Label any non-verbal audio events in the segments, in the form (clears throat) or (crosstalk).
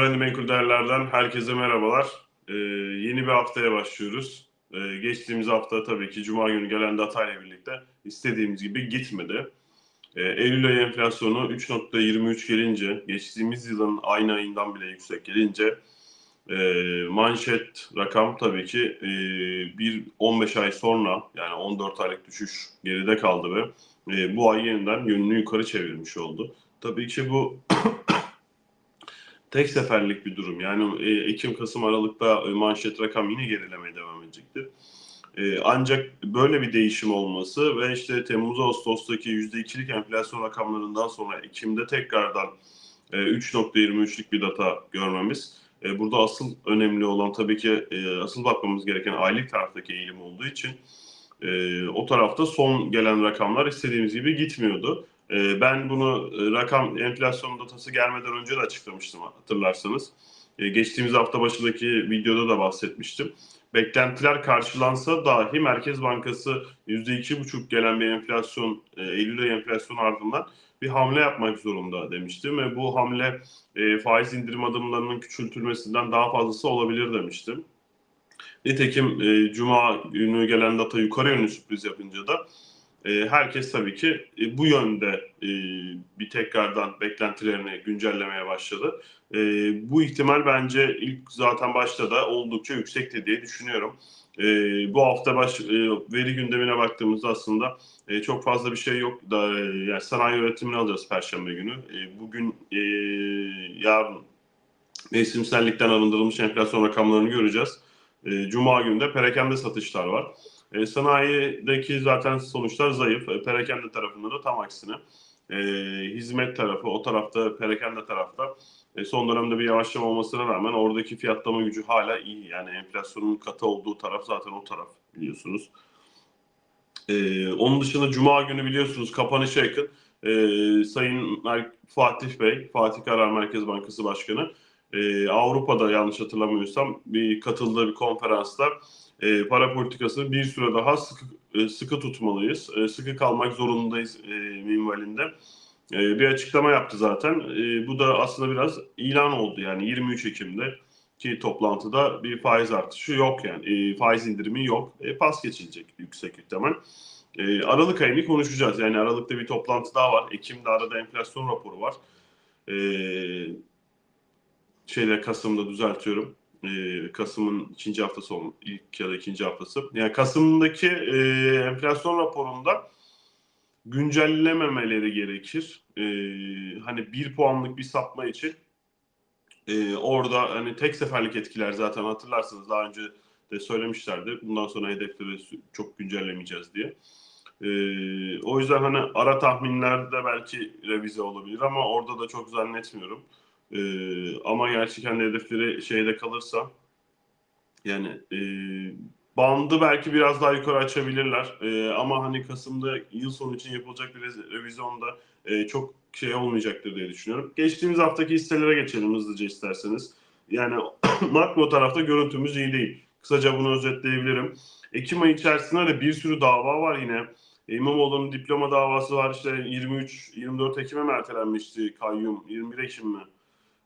Menkul Değerler'den herkese merhabalar. Ee, yeni bir haftaya başlıyoruz. Ee, geçtiğimiz hafta tabii ki Cuma günü gelen data ile birlikte istediğimiz gibi gitmedi. Ee, Eylül ayı enflasyonu 3.23 gelince, geçtiğimiz yılın aynı ayından bile yüksek gelince e, manşet rakam tabii ki e, bir 15 ay sonra yani 14 aylık düşüş geride kaldı ve e, bu ay yeniden yönünü yukarı çevirmiş oldu. Tabii ki bu tek seferlik bir durum. Yani e, Ekim, Kasım, Aralık'ta e, manşet rakam yine gerilemeye devam edecektir. E, ancak böyle bir değişim olması ve işte Temmuz Ağustos'taki %2'lik enflasyon rakamlarından sonra Ekim'de tekrardan e, 3.23'lük bir data görmemiz e, burada asıl önemli olan tabii ki e, asıl bakmamız gereken aylık taraftaki eğilim olduğu için e, o tarafta son gelen rakamlar istediğimiz gibi gitmiyordu. E, ben bunu e, rakam enflasyon datası gelmeden önce de açıklamıştım hatırlarsanız. E, geçtiğimiz hafta başındaki videoda da bahsetmiştim. Beklentiler karşılansa dahi Merkez Bankası %2,5 gelen bir enflasyon, e, Eylül enflasyon ardından bir hamle yapmak zorunda demiştim ve bu hamle e, faiz indirim adımlarının küçültülmesinden daha fazlası olabilir demiştim. Nitekim Cuma günü gelen data yukarı yönlü sürpriz yapınca da e, herkes tabii ki e, bu yönde e, bir tekrardan beklentilerini güncellemeye başladı. E, bu ihtimal bence ilk zaten başta da oldukça yüksekti diye düşünüyorum. E, bu hafta baş e, veri gündemine baktığımızda aslında e, çok fazla bir şey yok. Da, e, yani sanayi üretimini alacağız Perşembe günü. E, bugün e, yarın mevsimsellikten arındırılmış enflasyon rakamlarını göreceğiz. E, Cuma günü de perakende satışlar var. E, sanayideki zaten sonuçlar zayıf. E, perakende tarafında da tam aksine. E, hizmet tarafı, o tarafta, perakende tarafta e, son dönemde bir yavaşlama olmasına rağmen oradaki fiyatlama gücü hala iyi. Yani enflasyonun katı olduğu taraf zaten o taraf biliyorsunuz. E, onun dışında Cuma günü biliyorsunuz kapanışa yakın e, Sayın Fatih Bey, Fatih Karar Merkez Bankası Başkanı e, Avrupa'da yanlış hatırlamıyorsam bir katıldığı bir konferansta e, para politikasını bir süre daha sıkı, e, sıkı tutmalıyız. E, sıkı kalmak zorundayız e, minvalinde. E, bir açıklama yaptı zaten. E, bu da aslında biraz ilan oldu. Yani 23 Ekim'de ki toplantıda bir faiz artışı yok yani. E, faiz indirimi yok. E, pas geçilecek yüksek ihtimal. E, Aralık ayını konuşacağız. Yani Aralık'ta bir toplantı daha var. Ekim'de arada enflasyon raporu var. E, şeyde Kasım'da düzeltiyorum. Ee, Kasım'ın ikinci haftası oldu. ilk ya da ikinci haftası. Yani Kasım'daki e, enflasyon raporunda güncellememeleri gerekir. E, hani bir puanlık bir sapma için e, orada hani tek seferlik etkiler zaten hatırlarsınız daha önce de söylemişlerdi. Bundan sonra hedefleri çok güncellemeyeceğiz diye. E, o yüzden hani ara tahminlerde belki revize olabilir ama orada da çok zannetmiyorum. Ee, ama gerçekten hedefleri şeyde kalırsa yani e, bandı belki biraz daha yukarı açabilirler. E, ama hani Kasım'da yıl sonu için yapılacak bir revizyonda e, çok şey olmayacaktır diye düşünüyorum. Geçtiğimiz haftaki hisselere geçelim hızlıca isterseniz. Yani (clears throat) makro tarafta görüntümüz iyi değil. Kısaca bunu özetleyebilirim. Ekim ayı içerisinde de bir sürü dava var yine. İmamoğlu'nun diploma davası var işte 23-24 Ekim'e mi ertelenmişti kayyum? 21 Ekim mi?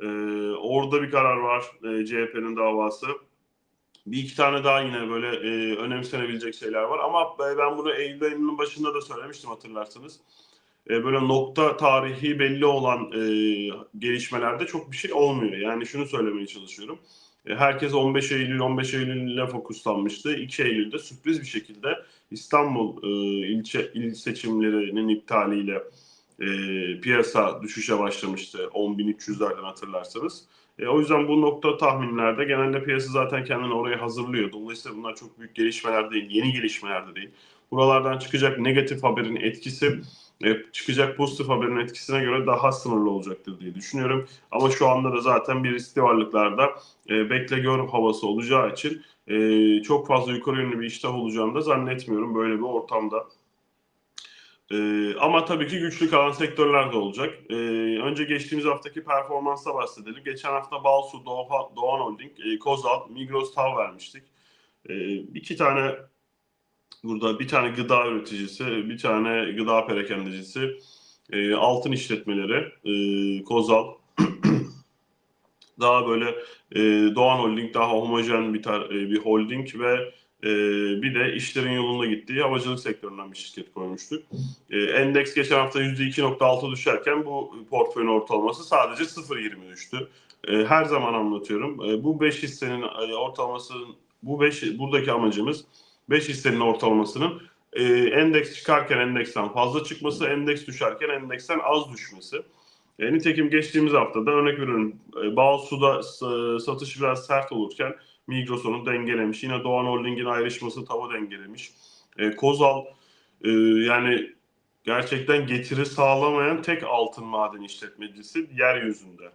Ee, orada bir karar var e, CHP'nin davası. Bir iki tane daha yine böyle e, önemsenebilecek şeyler var. Ama ben bunu Eylül ayının başında da söylemiştim hatırlarsanız. E, böyle nokta tarihi belli olan e, gelişmelerde çok bir şey olmuyor. Yani şunu söylemeye çalışıyorum. E, herkes 15 Eylül 15 Eylül'le fokuslanmıştı. 2 Eylül'de sürpriz bir şekilde İstanbul e, ilçe il seçimlerinin iptaliyle e, piyasa düşüşe başlamıştı 10.300'lerden hatırlarsanız. E, o yüzden bu nokta tahminlerde genelde piyasa zaten kendini oraya hazırlıyor. Dolayısıyla bunlar çok büyük gelişmeler değil, yeni gelişmeler de değil. Buralardan çıkacak negatif haberin etkisi e, çıkacak pozitif haberin etkisine göre daha sınırlı olacaktır diye düşünüyorum. Ama şu anda da zaten bir riskli varlıklarda e, bekle gör havası olacağı için e, çok fazla yukarı yönlü bir iştah olacağını da zannetmiyorum böyle bir ortamda. Ee, ama tabii ki güçlü kalan sektörler de olacak. Ee, önce geçtiğimiz haftaki performansa bahsedelim. Geçen hafta Balsu, Doğan, Doğan Holding, e, Kozal, Migros Tav vermiştik. Ee, iki tane burada bir tane gıda üreticisi, bir tane gıda perakendecisi, e, altın işletmeleri, e, Kozal, (clears throat) daha böyle e, Doğan Holding daha homojen bir, tar- e, bir holding ve e, bir de işlerin yolunda gittiği havacılık sektöründen bir şirket koymuştuk. E, endeks geçen hafta %2.6 düşerken bu portföyün ortalaması sadece 0.20 düştü. E, her zaman anlatıyorum. Bu 5 hissenin e, ortalamasının bu 5 buradaki amacımız 5 hissenin ortalamasının endeks çıkarken endeksten fazla çıkması, endeks düşerken endeksten az düşmesi. E, nitekim geçtiğimiz haftada örnek veriyorum e, Bağsu'da s- satış biraz sert olurken Migros onu dengelemiş. Yine Doğan Holding'in ayrışması tava dengelemiş. E, Kozal e, yani gerçekten getiri sağlamayan tek altın maden işletmecisi yeryüzünde.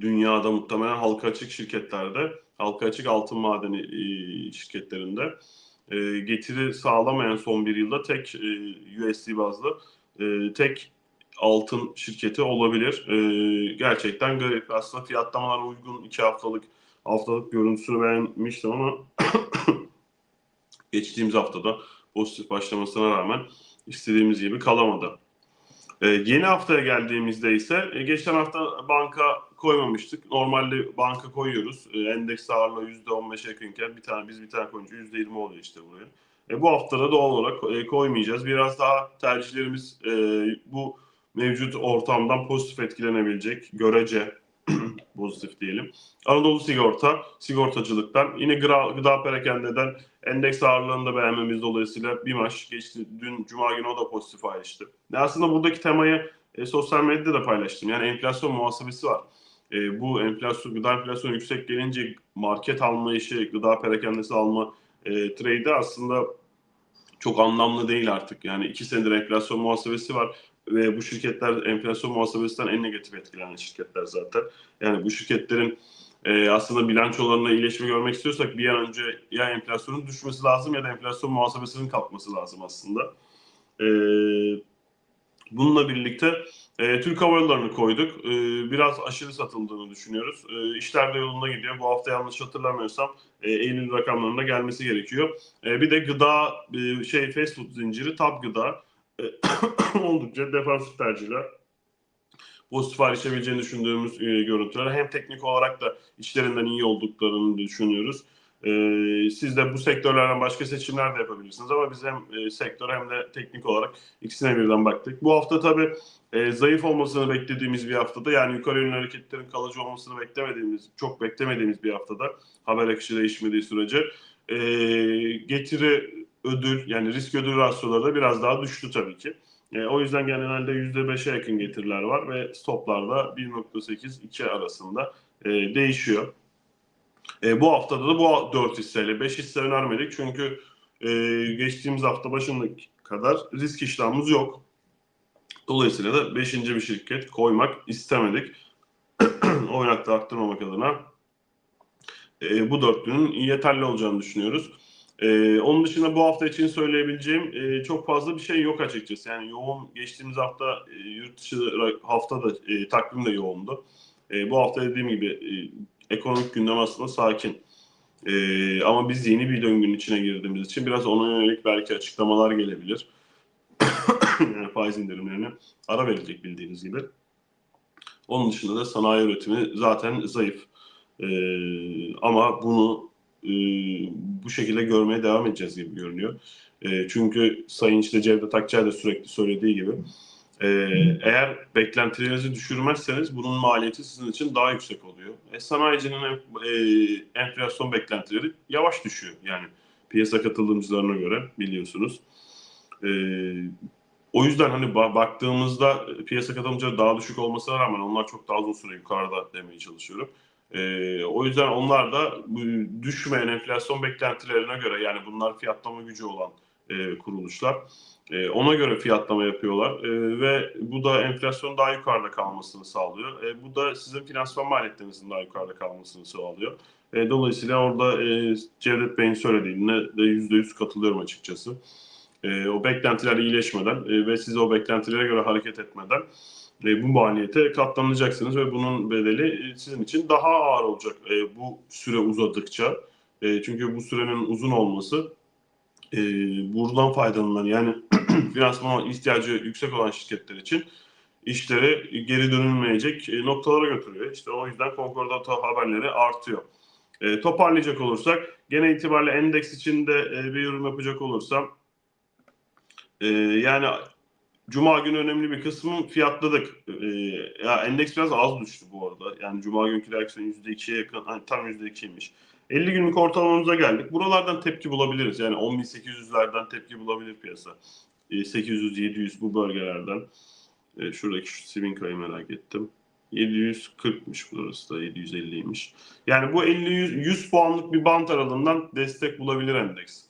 Dünyada muhtemelen halka açık şirketlerde, halka açık altın madeni e, şirketlerinde e, getiri sağlamayan son bir yılda tek e, USD bazlı e, tek altın şirketi olabilir. E, gerçekten garip. Aslında fiyatlamalar uygun. iki haftalık haftalık görüntüsünü beğenmiştim ama (coughs) geçtiğimiz haftada pozitif başlamasına rağmen istediğimiz gibi kalamadı. E, yeni haftaya geldiğimizde ise e, geçen hafta banka koymamıştık. Normalde banka koyuyoruz. E, endeks ağırlığı %15'e yakınken bir tane biz bir tane koyunca %20 oluyor işte buraya. E, bu haftada doğal olarak e, koymayacağız. Biraz daha tercihlerimiz e, bu mevcut ortamdan pozitif etkilenebilecek görece (clears throat) pozitif diyelim. Anadolu Sigorta, sigortacılıktan yine gıda, gıda perakendeden endeks ağırlığını beğenmemiz dolayısıyla bir maç geçti. Dün Cuma günü o da pozitif ayrıştı. Ya aslında buradaki temayı e, sosyal medyada da paylaştım. Yani enflasyon muhasebesi var. E, bu enflasyon, gıda enflasyonu yüksek gelince market alma işi, gıda perakendesi alma e, trade'i aslında çok anlamlı değil artık. Yani iki senedir enflasyon muhasebesi var ve bu şirketler enflasyon muhasebesinden en negatif etkilenen şirketler zaten. Yani bu şirketlerin e, aslında bilançolarına iyileşme görmek istiyorsak bir an önce ya enflasyonun düşmesi lazım ya da enflasyon muhasebesinin kalkması lazım aslında. E, bununla birlikte e, Türk Hava Yolları'nı koyduk. E, biraz aşırı satıldığını düşünüyoruz. E, işler de yolunda gidiyor. Bu hafta yanlış hatırlamıyorsam e, Eylül rakamlarında gelmesi gerekiyor. E, bir de gıda e, şey fast food zinciri Tab Gıda (coughs) oldukça defansif tercihler pozitif ayrışabileceğini düşündüğümüz e, görüntüler. Hem teknik olarak da işlerinden iyi olduklarını düşünüyoruz. E, siz de bu sektörlerden başka seçimler de yapabilirsiniz ama biz hem e, sektör hem de teknik olarak ikisine birden baktık. Bu hafta tabii e, zayıf olmasını beklediğimiz bir haftada yani yukarı yönlü hareketlerin kalıcı olmasını beklemediğimiz, çok beklemediğimiz bir haftada haber akışı değişmediği sürece e, getiri ödül yani risk ödül rasyoları da biraz daha düştü tabii ki. E, o yüzden genelde %5'e yakın getiriler var ve stoplarda 1.8-2 arasında e, değişiyor. E, bu haftada da bu 4 hisseyle 5 hisse önermedik çünkü e, geçtiğimiz hafta başındaki kadar risk iştahımız yok. Dolayısıyla da 5. bir şirket koymak istemedik. (clears throat) Oynakta arttırmamak adına e, bu dörtlünün yeterli olacağını düşünüyoruz. Ee, onun dışında bu hafta için söyleyebileceğim e, çok fazla bir şey yok açıkçası. Yani yoğun geçtiğimiz hafta e, yurt dışı hafta da e, takvim de yoğundu. E, bu hafta dediğim gibi e, ekonomik gündem aslında sakin. E, ama biz yeni bir döngünün içine girdiğimiz için biraz ona yönelik belki açıklamalar gelebilir. (coughs) yani faiz indirimlerine ara verilecek bildiğiniz gibi. Onun dışında da sanayi üretimi zaten zayıf. E, ama bunu e, bu şekilde görmeye devam edeceğiz gibi görünüyor. E, çünkü Sayın işte Cevdet Akçay da sürekli söylediği gibi e, eğer beklentilerinizi düşürmezseniz bunun maliyeti sizin için daha yüksek oluyor. E, sanayicinin e, enflasyon beklentileri yavaş düşüyor. Yani piyasa katılımcılarına göre biliyorsunuz. E, o yüzden hani baktığımızda piyasa katılımcıları daha düşük olmasına rağmen onlar çok daha uzun süre yukarıda demeye çalışıyorum. E, o yüzden onlar da düşmeyen enflasyon beklentilerine göre yani bunlar fiyatlama gücü olan e, kuruluşlar. E, ona göre fiyatlama yapıyorlar e, ve bu da enflasyon daha yukarıda kalmasını sağlıyor. E, bu da sizin finansman maliyetlerinizin daha yukarıda kalmasını sağlıyor. E, dolayısıyla orada e, Cevdet Bey'in söylediğine de %100 katılıyorum açıkçası. E, o beklentiler iyileşmeden e, ve siz o beklentilere göre hareket etmeden e, bu maliyete katlanacaksınız ve bunun bedeli e, sizin için daha ağır olacak e, bu süre uzadıkça. E, çünkü bu sürenin uzun olması e, buradan faydalanan yani (clears throat) finansman ihtiyacı yüksek olan şirketler için işleri geri dönülmeyecek e, noktalara götürüyor. İşte o yüzden konkordato haberleri artıyor. E, toparlayacak olursak gene itibariyle endeks içinde e, bir yorum yapacak olursam e, yani Cuma günü önemli bir kısmı fiyatladık. E, ya endeks biraz az düştü bu arada. Yani Cuma günkü reaksiyon %2'ye yakın, hani tam %2'ymiş. 50 günlük ortalamamıza geldik. Buralardan tepki bulabiliriz. Yani 10.800'lerden tepki bulabilir piyasa. E, 800-700 bu bölgelerden. E, şuradaki şu Swinka'yı merak ettim. 740'mış burası da 750'ymiş. Yani bu 50-100 puanlık bir bant aralığından destek bulabilir endeks.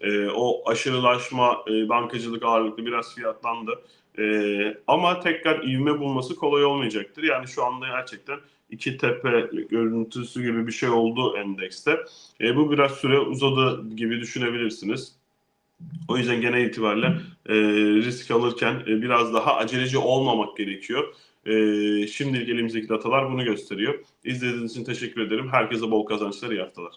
E, o aşırılaşma, e, bankacılık ağırlıklı biraz fiyatlandı. E, ama tekrar ivme bulması kolay olmayacaktır. Yani şu anda gerçekten iki tepe görüntüsü gibi bir şey oldu endekste. E, bu biraz süre uzadı gibi düşünebilirsiniz. O yüzden genel itibariyle e, risk alırken e, biraz daha aceleci olmamak gerekiyor. E, şimdilik elimizdeki datalar bunu gösteriyor. İzlediğiniz için teşekkür ederim. Herkese bol kazançlar, iyi haftalar.